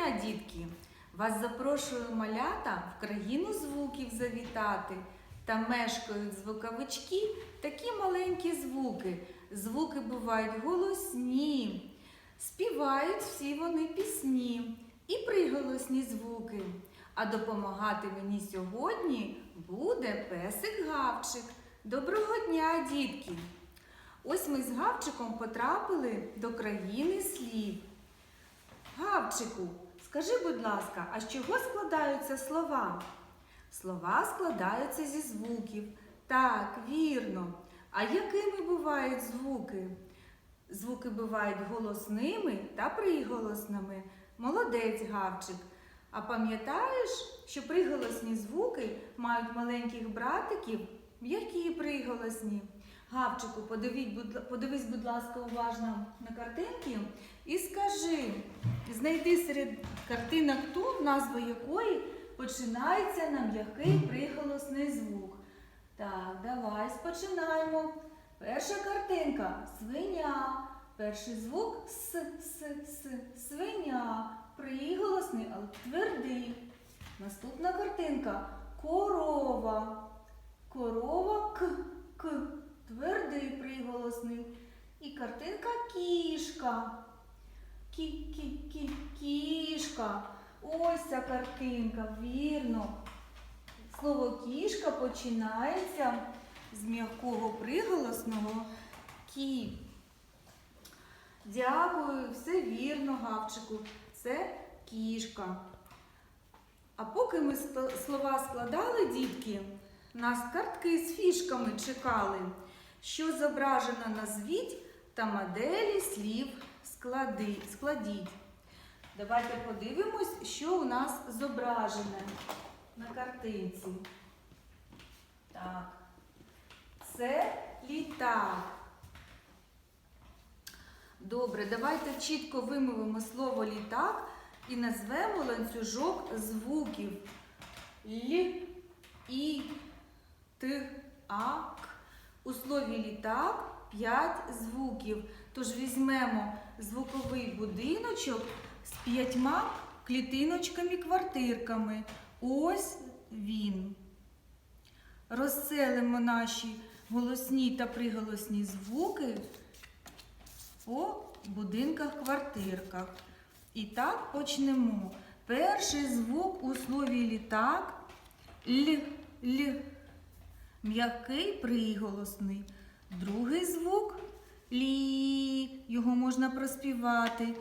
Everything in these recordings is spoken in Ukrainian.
дня, дітки! Вас запрошую малята в країну звуків завітати. Там мешкають звуковички, такі маленькі звуки. Звуки бувають голосні, співають всі вони пісні і приголосні звуки. А допомагати мені сьогодні буде песик Гавчик. Доброго дня, дітки! Ось ми з Гавчиком потрапили до країни слів. Гавчику, скажи, будь ласка, а з чого складаються слова? Слова складаються зі звуків. Так, вірно. А якими бувають звуки? Звуки бувають голосними та приголосними. Молодець, Гавчик. А пам'ятаєш, що приголосні звуки мають маленьких братиків, м'які приголосні? Гавчику, подивись, будь ласка, уважно на картинки і скажи, знайди серед картинок ту, назва якої починається на м'який приголосний звук. Так, давай спочинаємо. Перша картинка свиня. Перший звук с, с, с, свиня. Приголосний, але твердий. Наступна картинка корова. Корова к, к, твердий приголосний. І картинка кішка. Кі, кі, кі, кішка. Ось ця картинка, вірно. Слово кішка починається з м'якого приголосного кі. Дякую, все вірно, Гавчику. Це кішка. А поки ми слова складали, дітки, нас картки з фішками чекали. Що зображено назвіть та моделі слів склади, складіть. Давайте подивимось, що у нас зображене на картинці. Так, це літак. Добре, давайте чітко вимовимо слово літак і назвемо ланцюжок звуків Л, І, Т, А, К. У слові літак 5 звуків. Тож візьмемо звуковий будиночок з п'ятьма клітиночками-квартирками. Ось він. Розселимо наші голосні та приголосні звуки по будинках-квартирках. І так почнемо. Перший звук у слові літак Л, Л. М'який приголосний. Другий звук лі. Його можна проспівати.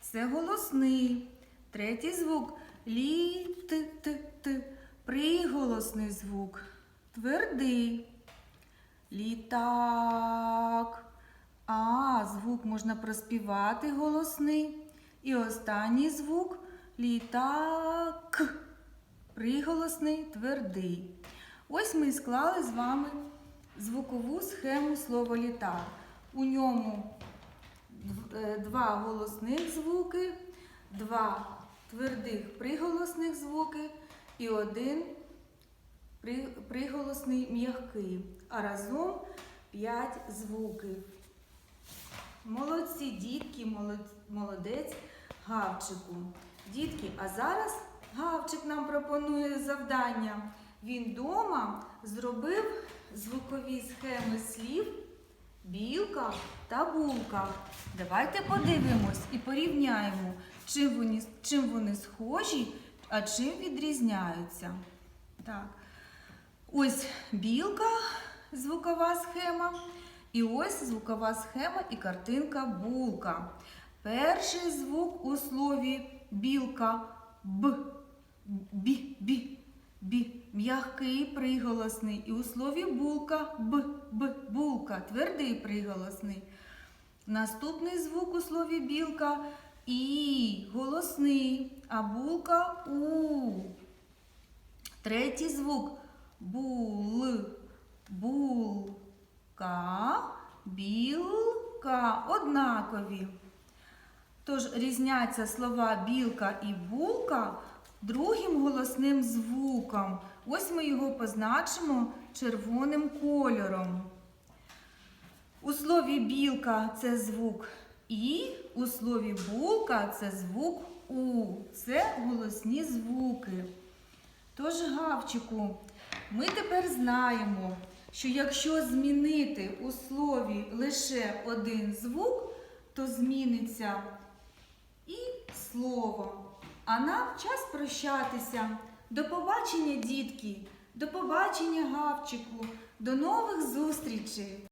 Це голосний. Третій звук лі т т т. Приголосний звук. Твердий. Літак. А, звук можна проспівати голосний. І останній звук літак. Приголосний, твердий. Ось ми і склали з вами звукову схему слова літак. У ньому е, два голосних звуки, два твердих приголосних звуки і один приголосний м'який. А разом п'ять звуків. Молодці, дітки, молодець Гавчику. Дітки, а зараз Гавчик нам пропонує завдання. Він дома зробив звукові схеми слів білка та булка. Давайте подивимось і порівняємо, чим вони, чим вони схожі, а чим відрізняються. Так. Ось білка, звукова схема. І ось звукова схема і картинка булка. Перший звук у слові білка б, бі, бі, бі. М'який приголосний. І у слові булка б, б, булка. Твердий приголосний. Наступний звук у слові білка і голосний, а булка у. Третій звук бул, булка, білка однакові. Тож різняться слова білка і булка другим голосним звуком. Ось ми його позначимо червоним кольором. У слові білка це звук І, у слові булка це звук У. Це голосні звуки. Тож, гавчику, ми тепер знаємо, що якщо змінити у слові лише один звук, то зміниться і слово. А нам час прощатися. До побачення, дітки, до побачення, гавчику, до нових зустрічей!